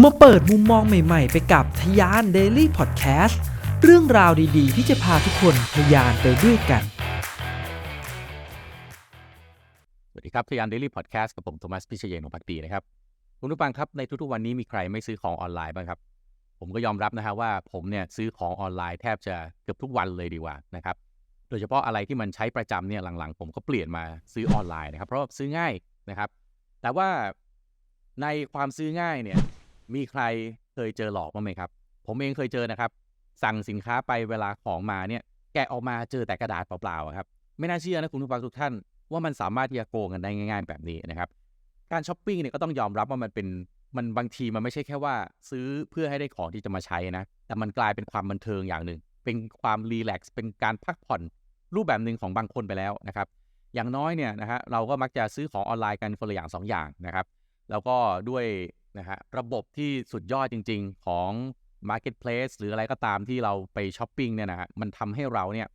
มาเปิดมุมมองใหม่ ๆ ไปกับทยาน Daily Podcast เรื่องราวดีๆ ที่จะพาทุกคนทยานไปด้วยกัน สวัสดีครับทยาน Daily Podcast กับผมโทมัสพิเชยเยนของพักดีนะครับ คุณผู้ฟังครับในทุกๆวันนี้มีใครไม่ซื้อของออนไลน์บ้างครับ ผมก็ยอมรับนะฮะว่าผมเนี่ยซื้อของออนไลน์แทบจะเกือบทุกวันเลยดีกว่านะครับโดยเฉพาะอะไรที่มันใช้ประจำเนี่ยหลังๆ ผมก็เปลี่ยนมาซื้อออนไลน์นะครับ เพราะซื้อง่ายนะครับ แต่ว่าในความซื้อง่ายเนี่ย มีใครเคยเจอหลอกบ้างไหมครับ ผมเองเคยเจอนะครับ สั่งสินค้าไปเวลาของมาเนี่ยแกะออกมาเจอแต่กระดาษเปล่าๆครับ ไม่น่าเชื่อนะคุณผู้ฟังทุกท่าน ว่ามันสามารถที่จะโกงกันได้ง่าย ๆ แบบนี้นะครับ การช้อปปิ้งเนี่ยก็ต้องยอมรับว่ามันเป็นมันบางทีมันไม่ใช่แค่ว่า ซื้อเพื่อให้ได้ของที่จะมาใช้นะ แต่มันกลายเป็นความบันเทิงอย่างหนึ่ง เป็นความรีแลกซ์เป็นการพักผ่อนรูปแบบหนึ่งของบางคนไปแล้วนะครับ อย่างน้อยเนี่ยนะฮะเราก็มักจะซื้อของออนไลน์กันคนละอย่างสองอย่างนะครับ แล้วก็ด้วย นะฮะระบบที่สุดยอดจริง ๆ ของ Marketplace หรืออะไรก็ตามที่เราไปช้อปปิ้งเนี่ยนะฮะมันทำให้เราเนี่ย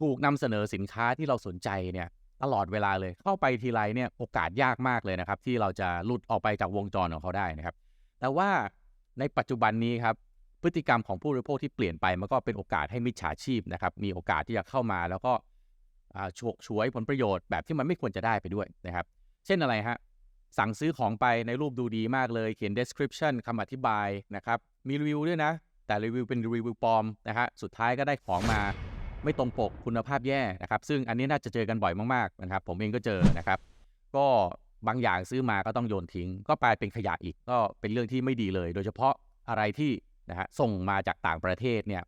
ถูกนำเสนอสินค้าที่เราสนใจเนี่ยตลอดเวลาเลยเข้าไปทีไรเนี่ยโอกาสยากมากเลยนะครับ ที่เราจะหลุดออกไปจากวงจรของเขาได้นะครับ แต่ว่าในปัจจุบันนี้ครับพฤติกรรมของผู้บริโภคที่เปลี่ยนไปมันก็เป็นโอกาสให้มิจฉาชีพนะครับมีโอกาสที่จะเข้ามาแล้วก็ฉกฉวยผลประโยชน์แบบที่มันไม่ควรจะได้ไปด้วยนะครับ เช่นอะไรฮะ สั่งซื้อของไปในรูปดูดีมากเลย เขียน description คำอธิบายนะครับ มีรีวิวด้วยนะ แต่รีวิวเป็นรีวิวปลอมนะฮะ สุดท้ายก็ได้ของมาไม่ตรงปกคุณภาพแย่นะครับ ซึ่งอันนี้น่าจะเจอกันบ่อยมากๆนะครับ ผมเองก็เจอนะครับ ก็บางอย่างซื้อมาก็ต้องโยนทิ้ง ก็กลายเป็นขยะอีก ก็เป็นเรื่องที่ไม่ดีเลย โดยเฉพาะอะไรที่นะฮะส่งมาจากต่างประเทศเนี่ย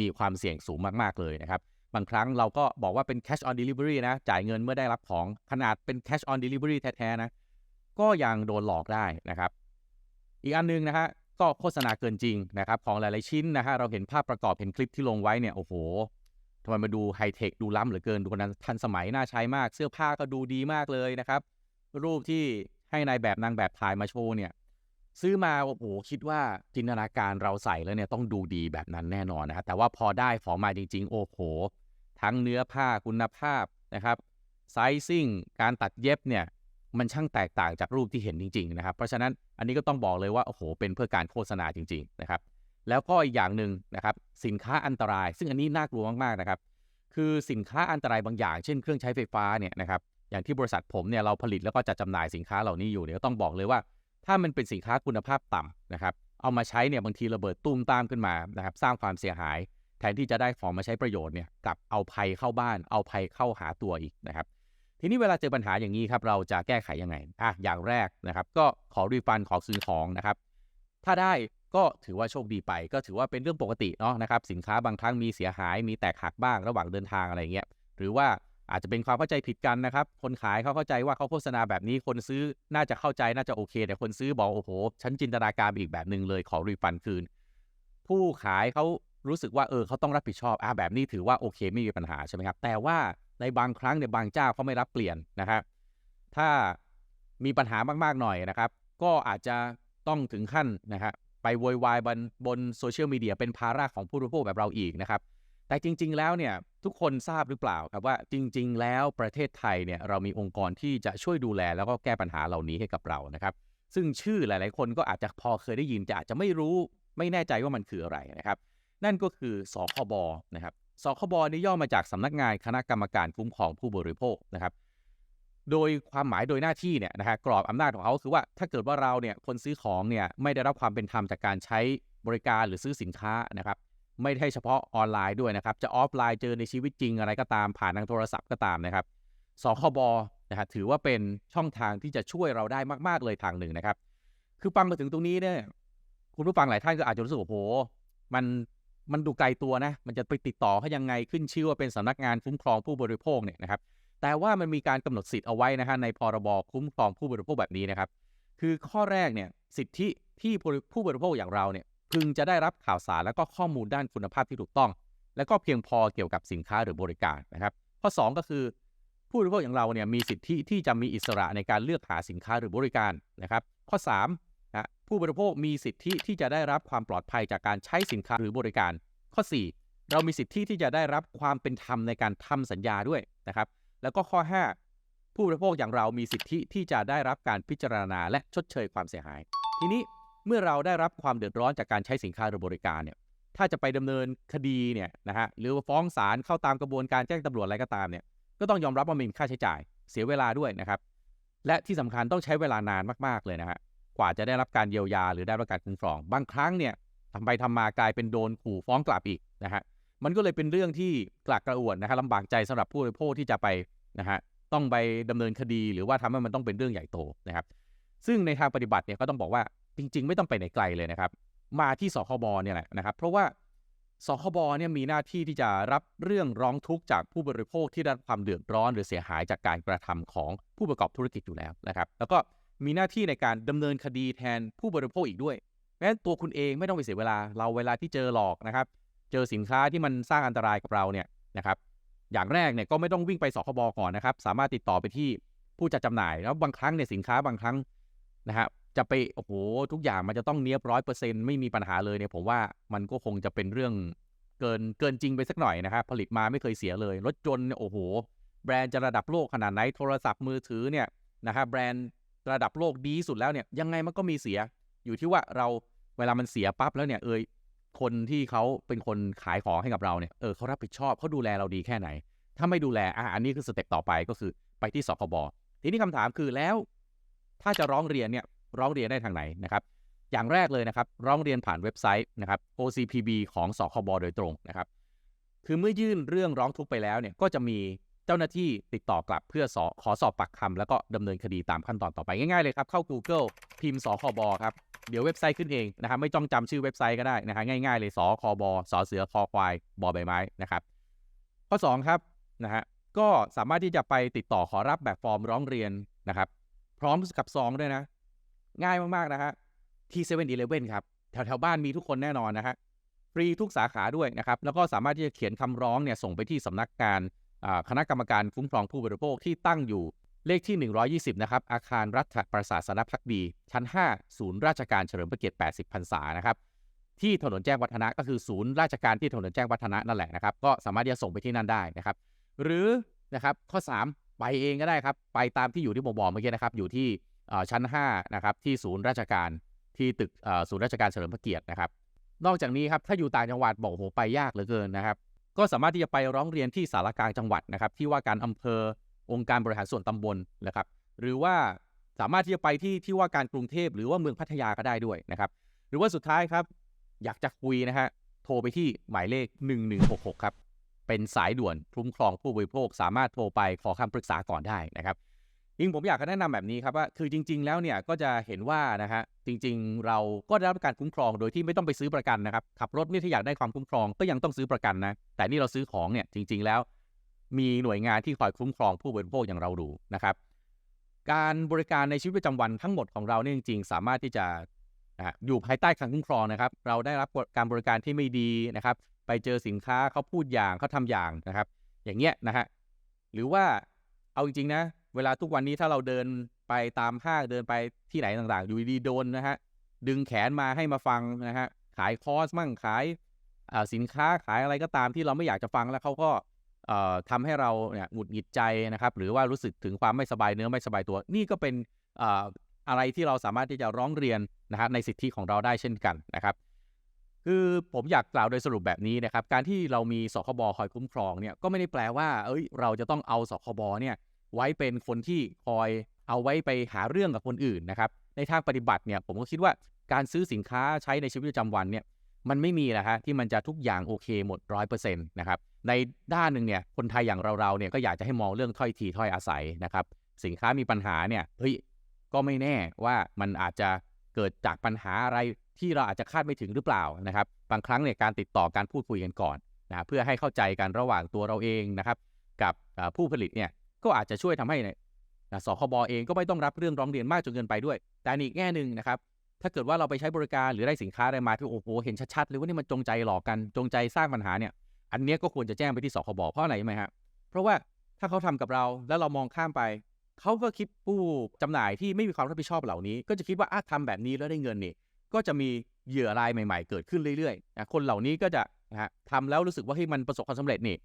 มีความเสี่ยงสูงมากๆเลยนะครับบางครั้งเราก็บอกว่าเป็น cash on delivery นะ จ่ายเงินเมื่อได้รับของขนาดเป็น cash on delivery แท้ ๆ นะ ก็ยังโดนหลอกได้นะครับ อีกอันหนึงนะฮะก็โฆษณาเกินจริงนะครับ ของหลาย ๆ ชิ้นนะฮะเราเห็นภาพประกอบเห็นคลิปที่ลงไว้เนี่ยโอ้โหทำไมมาดูไฮเทคดูล้ำเหลือเกินดูนั้นทันสมัยน่าใช้มาก เสื้อผ้าก็ดูดีมากเลยนะครับ รูปที่ให้นายแบบนางแบบถ่ายมาโชว์เนี่ย ซื้อมาโอ้โหคิดว่าจินตนาการเราใส่แล้วเนี่ยต้องดูดีแบบนั้นแน่นอนนะครับแต่ว่าพอได้ของมาจริง ๆ โอ้โห ทั้งเนื้อผ้าคุณภาพนะครับไซซิ่งการตัดเย็บเนี่ย มันช่างแตกต่างจากรูปที่เห็นจริงๆนะครับ เพราะฉะนั้นอันนี้ก็ต้องบอกเลยว่า โอ้โห เป็นเพื่อการโฆษณาจริงๆนะครับ แล้วก็อีกอย่างหนึ่งนะครับ สินค้าอันตราย ซึ่งอันนี้น่ากลัวมากๆนะครับ คือสินค้าอันตรายบางอย่าง เช่นเครื่องใช้ไฟฟ้าเนี่ยนะครับ อย่างที่บริษัทผมเนี่ยเราผลิตแล้วก็จัดจำหน่ายสินค้าเหล่านี้อยู่เนี่ยก็ต้องบอกเลยว่า ถ้ามันเป็นสินค้าคุณภาพต่ำนะครับ เอามาใช้เนี่ยบางทีระเบิดตุ้มตามขึ้นมานะครับ สร้างความเสียหาย แทนที่จะได้ของมาใช้ประโยชน์เนี่ยกลับเอาภัยเข้าบ้าน เอาภัยเข้าหาตัวอีกนะครับ ทีนี้เวลาเจอปัญหาอย่างนี้ครับเราจะแก้ไขยังไงอะอย่างแรกนะครับ ก็ขอรีฟันขอคืนของนะครับ ถ้าได้ก็ถือว่าโชคดีไป ก็ถือว่าเป็นเรื่องปกติเนาะนะครับสินค้าบางครั้งมีเสียหายมีแตกหักบ้างระหว่างเดินทางอะไรเงี้ยหรือว่าอาจจะเป็นความเข้าใจผิดกันนะครับ คนขายเขาเข้าใจว่าเขาโฆษณาแบบนี้ คนซื้อน่าจะเข้าใจน่าจะโอเค แต่คนซื้อบอกโอ้โหฉันจินตนาการอีกแบบหนึ่งเลยขอรีฟันคืน ผู้ขายเขารู้สึกว่าเออเขาต้องรับผิดชอบอ่าแบบนี้ถือว่าโอเคไม่มีปัญหาใช่ไหมครับ แต่ว่า ในบางครั้งเนี่ยบางเจ้าเขาไม่รับเปลี่ยนนะครับถ้ามีปัญหามากๆหน่อยนะครับ ก็อาจจะต้องถึงขั้นนะครับไปโวยวายบนบนโซเชียลมีเดียเป็นภาระของผู้บริโภคแบบเราอีกนะครับ แต่จริง ๆ แล้วเนี่ยทุกคนทราบหรือเปล่าครับว่าจริง ๆ แล้วประเทศไทยเนี่ยเรามีองค์กรที่จะช่วยดูแลแล้วก็แก้ปัญหาเหล่านี้ให้กับเรานะครับ ซึ่งชื่อหลาย ๆ คนก็อาจจะพอเคยได้ยินแต่อาจจะไม่รู้ไม่แน่ใจว่ามันคืออะไรนะครับ นั่นก็คือสคบนะครับ สคบนี่ย่อมาจากสำนักงานคณะกรรมการคุ้มครองผู้บริโภคนะครับ โดยความหมายโดยหน้าที่เนี่ยนะฮะกรอบอำนาจของเขาคือว่าถ้าเกิดว่าเราเนี่ยคนซื้อของเนี่ยไม่ได้รับความเป็นธรรมจากการใช้บริการหรือซื้อสินค้านะครับ ไม่ใช่เฉพาะออนไลน์ด้วยนะครับ จะออฟไลน์เจอในชีวิตจริงอะไรก็ตามผ่านทางโทรศัพท์ก็ตามนะครับสคบนะฮะถือว่าเป็นช่องทางที่จะช่วยเราได้มาก ๆ เลยทางหนึ่งนะครับ คือฟังมาถึงตรงนี้เนี่ยคุณผู้ฟังหลายท่านก็อาจจะรู้สึกว่าโอ้โห มัน มันดูไกลตัวนะ มันจะไปติดต่อเขายังไงขึ้นชื่อว่าเป็นสำนักงานคุ้มครองผู้บริโภคเนี่ยนะครับ แต่ว่ามันมีการกำหนดสิทธิ์เอาไว้นะฮะในพรบคุ้มครองผู้บริโภคแบบนี้นะครับ คือข้อแรกเนี่ยสิทธิที่ผู้บริโภคอย่างเราเนี่ยพึงจะได้รับข่าวสารและก็ข้อมูลด้านคุณภาพที่ถูกต้อง และก็เพียงพอเกี่ยวกับสินค้าหรือบริการนะครับ ข้อ 2 ก็คือ ผู้บริโภคอย่างเราเนี่ยมีสิทธิที่จะมีอิสระในการเลือกหาสินค้าหรือบริการนะครับ ข้อ 3 ผู้บริโภคมีสิทธิที่จะได้รับความปลอดภัยจากการใช้สินค้าหรือบริการ ข้อ 4 เรามีสิทธิที่จะได้รับความเป็นธรรมในการทำสัญญาด้วยนะครับ แล้วก็ข้อ 5 ผู้บริโภคอย่างเรามีสิทธิที่จะได้รับการพิจารณาและชดเชยความเสียหาย ทีนี้เมื่อเราได้รับความเดือดร้อนจากการใช้สินค้าหรือบริการเนี่ยถ้าจะไปดำเนินคดีเนี่ยนะฮะหรือฟ้องศาลเข้าตามกระบวนการแจ้งตำรวจอะไรก็ตามเนี่ยก็ต้องยอมรับว่ามีค่าใช้จ่าย เสียเวลาด้วยนะครับ และที่สำคัญต้องใช้เวลานานมากๆเลยนะฮะ ว่าจะได้รับการเยียวยาหรือได้รับการคุ้มครอง บางครั้งเนี่ยทำไปทำมากลายเป็นโดนขู่ฟ้องกลับอีกนะฮะมันก็เลยเป็นเรื่องที่กลักกระอ่วนนะฮะลำบากใจสำหรับผู้บริโภคที่จะไปนะฮะต้องไปดำเนินคดีหรือว่าทำให้มันต้องเป็นเรื่องใหญ่โตนะครับ ซึ่งในทางปฏิบัติเนี่ยก็ต้องบอกว่าจริง ๆ ไม่ต้องไปไหนไกลเลยนะครับ มาที่สคบเนี่ยแหละนะครับ เพราะว่าสคบเนี่ยมีหน้าที่ที่จะรับเรื่องร้องทุกข์จากผู้บริโภคที่ได้รับความเดือดร้อน หรือเสียหายจากการกระทำของผู้ประกอบธุรกิจอยู่แล้วนะครับ แล้วก็ มีหน้าที่ในการดำเนินคดีแทนผู้บริโภคอีกด้วยแม้ตัวคุณเองไม่ต้องไปเสียเวลา เราเวลาที่เจอหลอกนะครับ เจอสินค้าที่มันสร้างอันตรายกับเราเนี่ยนะครับ อย่างแรกเนี่ยก็ไม่ต้องวิ่งไปสคบก่อนนะครับ สามารถติดต่อไปที่ผู้จัดจำหน่ายแล้วบางครั้งเนี่ยสินค้าบางครั้งนะฮะจะไปโอ้โหทุกอย่างมันจะต้องเนียบร้อยเปอร์เซ็นต์ไม่มีปัญหาเลยเนี่ยผมว่ามันก็คงจะเป็นเรื่องเกินเกินจริงไปสักหน่อยนะครับ ผลิตมาไม่เคยเสียเลยรถยนต์เนี่ยโอ้โห แบรนด์จะระดับโลกขนาดไหนโทรศัพท์มือถือเนี่ยนะครับแบรนด์ ระดับโลกดีสุดแล้วเนี่ยยังไงมันก็มีเสีย อยู่ที่ว่าเราเวลามันเสียปั๊บแล้วเนี่ยเอยคนที่เขาเป็นคนขายของให้กับเราเนี่ยเออเขารับผิดชอบเขาดูแลเราดีแค่ไหน ถ้าไม่ดูแลอะอันนี้คือสเต็ปต่อไปก็คือไปที่สคบทีนี้คำถามคือแล้ว ถ้าจะร้องเรียนเนี่ยร้องเรียนได้ทางไหนนะครับ อย่างแรกเลยนะครับ ร้องเรียนผ่านเว็บไซต์นะครับ OCPB ของสคบโดยตรงนะครับ คือเมื่อยื่นเรื่องร้องทุกข์ไปแล้วเนี่ยก็จะมี จ้าหน้าที่ติดต่อกลับเพื่อสอขอสอบปากคำแล้วก็ดำเนินคดีตามขั้นตอนต่อไปง่ายๆเลยครับ เข้า Google พิมพ์สคบครับ เดี๋ยวเว็บไซต์ขึ้นเองนะครับไม่ต้องจำชื่อเว็บไซต์ก็ได้นะฮะง่ายๆเลยสคบสเสือคอควายบอใบไม้นะครับข้อ 2 ครับนะฮะก็สามารถที่จะไปติดต่อขอรับแบบฟอร์มร้องเรียนนะครับ พร้อมกับซองด้วยนะ ง่ายมากๆนะฮะที่เซเว่นอีเลฟเว่นครับแถวๆบ้านมีทุกคนแน่นอนนะฮะฟรีทุกสาขาด้วยนะครับ แล้วก็สามารถที่จะเขียนคำร้องเนี่ยส่งไปที่สำนักงาน คณะกรรมการคุ้มครองผู้บริโภคที่ตั้งอยู่เลขที่ 120 นะครับ อาคารรัฐประศาสนพักดี ชั้น 5 ศูนย์ราชการเฉลิมพระเกียรติ 80 พรรษา นะครับ ที่ถนนแจ้งวัฒนะก็คือศูนย์ราชการที่ถนนแจ้งวัฒนะนั่นแหละนะครับ ก็สามารถที่จะส่งไปที่นั่นได้นะครับ หรือนะครับข้อ 3 ไปเองก็ได้ครับ ไปตามที่อยู่ที่ผมบอกเมื่อกี้นะครับ อยู่ที่ชั้น 5 นะครับ ที่ศูนย์ราชการที่ตึกศูนย์ราชการเฉลิมพระเกียรตินะครับ นอกจากนี้ครับ ถ้าอยู่ต่างจังหวัดบอกโหไปยากเหลือเกินนะครับ ก็สามารถที่จะไปร้องเรียนที่สารกลางจังหวัดนะครับ ที่ว่าการอำเภอองค์การบริหารส่วนตำบลนะครับ หรือว่าสามารถที่จะไปที่ที่ว่าการกรุงเทพหรือว่าเมืองพัทยาก็ได้ด้วยนะครับ หรือว่าสุดท้ายครับ อยากจะคุยนะฮะโทรไปที่หมายเลข 1166 ครับ เป็นสายด่วนคุ้มครองผู้บริโภค สามารถโทรไปขอคำปรึกษาก่อนได้นะครับ จริงผมอยากจะแนะนำแบบนี้ครับว่าคือจริง ๆ แล้วเนี่ยก็จะเห็นว่านะฮะจริง ๆ เราก็ได้รับการคุ้มครองโดยที่ไม่ต้องไปซื้อประกันนะครับขับรถนี่ถ้าอยากได้ความคุ้มครองก็ยังต้องซื้อประกันนะแต่นี่เราซื้อของเนี่ยจริง ๆ แล้ว มีหน่วยงานที่คอยคุ้มครองผู้บริโภคอย่างเราดูนะครับ การบริการในชีวิตประจำวันทั้งหมดของเราเนี่ยจริง ๆ สามารถที่จะนะฮะอยู่ภายใต้การคุ้มครองนะครับ เราได้รับการบริการที่ไม่ดีนะครับ ไปเจอสินค้าเขาพูดอย่างเขาทำอย่างนะครับ อย่างเงี้ยนะฮะหรือว่าเอาจริงๆนะ เวลาทุกวันนี้ถ้าเราเดินไปตามห้างเดินไปที่ไหนต่างๆ อยู่ดีๆโดนนะฮะ ดึงแขนมาให้มาฟังนะฮะ ขายคอร์สมั่งขายสินค้าขายอะไรก็ตามที่เราไม่อยากจะฟังแล้วเขาก็เอ่อทำให้เราเนี่ยหงุดหงิดใจนะครับ หรือว่ารู้สึกถึงความไม่สบายเนื้อไม่สบายตัว นี่ก็เป็นออะไรที่เราสามารถที่จะร้องเรียนนะฮะในสิทธิของเราได้เช่นกันนะครับ คือผมอยากกล่าวโดยสรุปแบบนี้นะครับ การที่เรามีสคบคอยคุ้มครองเนี่ยก็ไม่ได้แปลว่า เอ้ย เราจะต้องเอาสคบเนี่ย ไว้เป็นคนที่คอยเอาไว้ไปหาเรื่องกับคนอื่นนะครับ ในทางปฏิบัติเนี่ยผมก็คิดว่าการซื้อสินค้าใช้ในชีวิตประจำวันเนี่ยมันไม่มีนะฮะที่มันจะทุกอย่างโอเคหมดร้อยเปอร์เซ็นต์นะครับในด้านหนึ่งเนี่ยคนไทยอย่างเราๆเนี่ยก็อยากจะให้มองเรื่องถ้อยทีถ้อยอาศัยนะครับสินค้ามีปัญหาเนี่ยเฮ้ยก็ไม่แน่ว่ามันอาจจะเกิดจากปัญหาอะไรที่เราอาจจะคาดไม่ถึงหรือเปล่านะครับ บางครั้งเนี่ยการติดต่อการพูดคุยกันก่อนนะเพื่อให้เข้าใจกันระหว่างตัวเราเองนะครับ กับผู้ผลิตเนี่ย ก็อาจจะช่วยทำให้เนี่ยสคบเองก็ไม่ต้องรับเรื่องร้องเรียนมากจนเกินไปด้วย แต่อีกแง่หนึ่งนะครับ ถ้าเกิดว่าเราไปใช้บริการหรือได้สินค้าอะไรมาที่โอ้โหเห็นชัดๆเลยว่านี่มันจงใจหลอกกันจงใจสร้างปัญหาเนี่ยอันเนี้ยก็ควรจะแจ้งไปที่สคบเพราะอะไรไหมฮะเพราะว่าถ้าเขาทำกับเราแล้วเรามองข้ามไปเขาก็คิดผู้จำหน่ายที่ไม่มีความรับผิดชอบเหล่านี้ ก็จะคิดว่าอาทำแบบนี้แล้วได้เงินนี่ก็จะมีเหยื่อรายใหม่ ๆ เกิดขึ้นเรื่อยๆนะคนเหล่านี้ก็จะนะฮะทำแล้วรู้สึกว่าให้ยมันประสบความสำเร็จนี่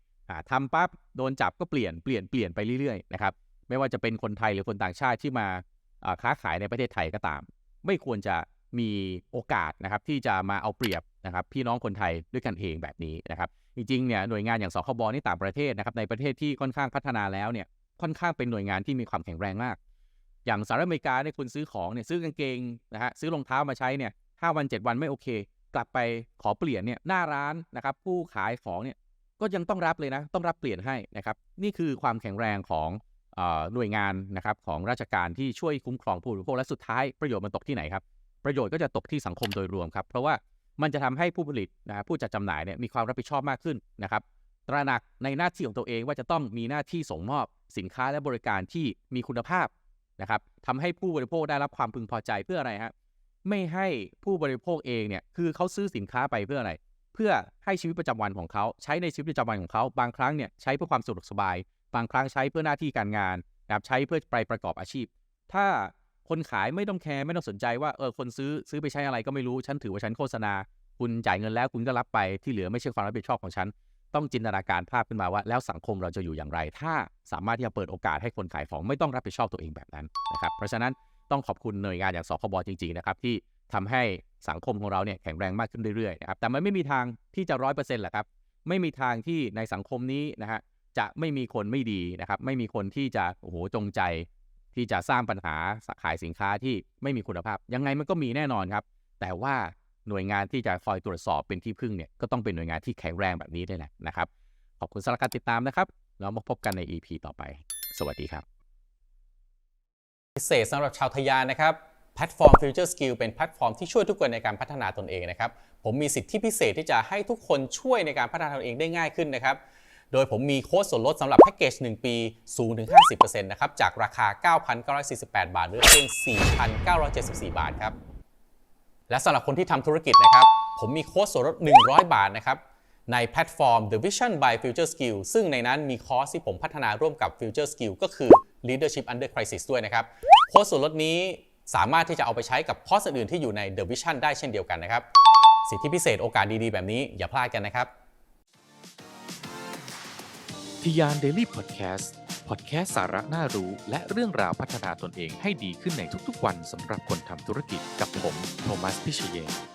ทำปั๊บโดนจับก็เปลี่ยนเปลี่ยนเปลี่ยนไปเรื่อยๆนะครับไม่ว่าจะเป็นคนไทยหรือคนต่างชาติที่มาค้าขายในประเทศไทยก็ตาม ไม่ควรจะมีโอกาสนะครับที่จะมาเอาเปรียบนะครับพี่น้องคนไทยด้วยกันเองแบบนี้นะครับจริงๆเนี่ยหน่วยงานอย่างสคบนี่ต่างประเทศนะครับในประเทศที่ค่อนข้างพัฒนาแล้วเนี่ยค่อนข้างเป็นหน่วยงานที่มีความแข็งแรงมาก อย่างสหรัฐอเมริกาเนี่ยคุณซื้อของเนี่ยซื้อกางเกงนะฮะซื้อรองเท้ามาใช้เนี่ยห้าวัน 7 วันไม่โอเค กลับไปขอเปลี่ยนเนี่ยหน้าร้านนะครับผู้ขายของเนี่ย ก็ยังต้องรับเลยนะ ต้องรับเปลี่ยนให้นะครับ นี่คือความแข็งแรงของหน่วยงานนะครับของราชการที่ช่วยคุ้มครองผู้บริโภคและสุดท้ายประโยชน์มันตกที่ไหนครับ ประโยชน์ก็จะตกที่สังคมโดยรวมครับ เพราะว่ามันจะทำให้ผู้ผลิตนะผู้จัดจำหน่ายเนี่ยมีความรับผิดชอบมากขึ้นนะครับ ตระหนักในหน้าที่ของตัวเองว่าจะต้องมีหน้าที่ส่งมอบสินค้าและบริการที่มีคุณภาพนะครับทำให้ผู้บริโภคได้รับความพึงพอใจเพื่ออะไรฮะไม่ให้ผู้บริโภคเองเนี่ยคือเขาซื้อสินค้าไปเพื่ออะไร เพื่อให้ชีวิตประจำวันของเขา ใช้ในชีวิตประจำวันของเขา บางครั้งเนี่ยใช้เพื่อความสะดวกสบาย บางครั้งใช้เพื่อหน้าที่การงานนะครับใช้เพื่อไปประกอบอาชีพ ถ้าคนขายไม่ต้องแคร์ไม่ต้องสนใจว่าเออคนซื้อซื้อไปใช้อะไรก็ไม่รู้ฉันถือว่าฉันโฆษณา คุณจ่ายเงินแล้วคุณก็รับไปที่เหลือไม่ใช่ความรับผิดชอบของฉัน ต้องจินตนาการภาพขึ้นมาว่า แล้วสังคมเราจะอยู่อย่างไร ถ้าสามารถที่จะเปิดโอกาสให้คนขายของไม่ต้องรับผิดชอบตัวเองแบบนั้นนะครับเพราะฉะนั้นต้องขอบคุณหน่วยงานอย่างสคบจริงๆนะครับที่ ทำให้สังคมของเราเนี่ยแข็งแรงมากขึ้นเรื่อยๆนะครับแต่มันไม่มีทางที่จะร้อยเปอร์เซ็นต์แหละครับ ไม่มีทางที่ในสังคมนี้นะฮะจะไม่มีคนไม่ดีนะครับ ไม่มีคนที่จะโอ้โหจงใจ ที่จะสร้างปัญหาขายสินค้าที่ไม่มีคุณภาพ ยังไงมันก็มีแน่นอนครับ แต่ว่าหน่วยงานที่จะคอยตรวจสอบเป็นที่พึ่งเนี่ยก็ต้องเป็นหน่วยงานที่แข็งแรงแบบนี้ด้วยแหละนะครับขอบคุณสำหรับการติดตามนะครับแล้วมาพบกันใน EP ต่อไป สวัสดีครับ พิเศษสำหรับชาวทยานนะครับ แพลตฟอร์ม Future Skill เป็นแพลตฟอร์มที่ช่วยทุกคนในการพัฒนาตนเองนะครับ ผมมีสิทธิพิเศษที่จะให้ทุกคนช่วยในการพัฒนาตนเองได้ง่ายขึ้นนะครับ โดยผมมีโค้ดส่วนลดสำหรับแพ็กเกจ 1 ปีสูงถึง 50%นะครับ จากราคา 9,948 บาทเหรือเพียง 4,974 บาทครับ และสำหรับคนที่ทำธุรกิจนะครับ ผมมีโค้ดส่วนลด 100 บาทนะครับในแพลตฟอร์ม The Vision by Future Skill ซึ่งในนั้นมีคอร์สที่ผมพัฒนาร่วมกับ Future Skill ก็คือ Leadership Under Crisis ด้วยนะครับ โค้ดส่วนลดนี้ สามารถที่จะเอาไปใช้กับคอร์สอื่นที่อยู่ใน The Vision ได้เช่นเดียวกันนะครับ สิทธิพิเศษโอกาสดีๆ แบบนี้อย่าพลาดกันนะครับทียานเดลี่พอดแคสต์พอดแคสต์สาระน่ารู้ และเรื่องราวพัฒนาตนเองให้ดีขึ้นในทุกๆวันสำหรับคนทำธุรกิจกับผม โทมัส พิเชย์